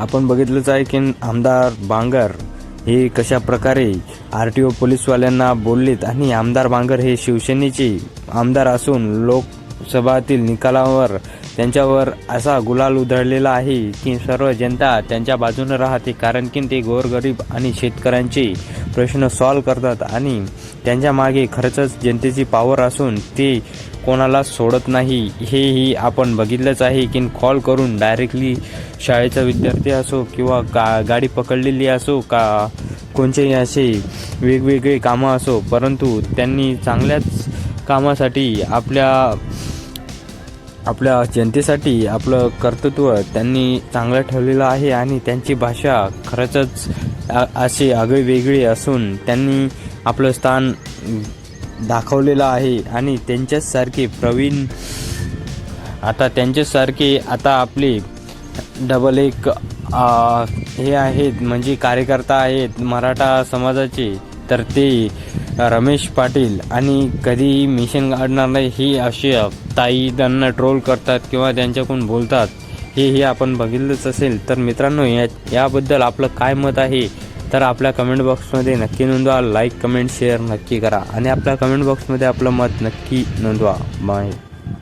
आपण बघितलंच आहे की आमदार बांगर हे कशा प्रकारे आर टी ओ पोलीसवाल्यांना बोललेत आणि आमदार बांगर हे शिवसेनेचे आमदार असून लोकसभातील निकालावर त्यांच्यावर असा गुलाल उधळलेला आहे की सर्व जनता त्यांच्या बाजूने राहते कारण की ते गोरगरीब आणि शेतकऱ्यांचे प्रश्न सॉल्व करतात आणि त्यांच्या मागे खरंच जनतेची पॉवर असून ते कोणाला सोडत नाही हेही आपण बघितलंच आहे की कॉल करून डायरेक्टली शाळेचा विद्यार्थी असो किंवा का गाडी पकडलेली असो का कोणतेही असे वेगवेगळे कामं असो परंतु त्यांनी चांगल्याच कामासाठी आपल्या आपल्या जनतेसाठी आपलं कर्तृत्व त्यांनी चांगलं ठेवलेलं आहे आणि त्यांची भाषा खरंच अशी आगळी वेगळी असून त्यांनी आपलं स्थान दाखवलेलं आहे आणि त्यांच्याचसारखे प्रवीण आता त्यांच्यासारखे आता आपले डबल एक आ, हे आहेत म्हणजे कार्यकर्ता आहेत मराठा समाजाचे. तर ते रमेश पाटील आणि कधीही मिशन काढणार नाही ही अशी ताई त्यांना ट्रोल करतात किंवा त्यांच्याकडून बोलतात. हे हे आपण बघितलंच असेल. तर मित्रांनो या याबद्दल आपलं काय मत आहे? तर आपल्या कमेंट बॉक्समध्ये नक्की नोंदवा. लाईक कमेंट शेअर नक्की करा. आणि आपल्या कमेंट बॉक्समध्ये आपलं मत नक्की नोंदवा. बाय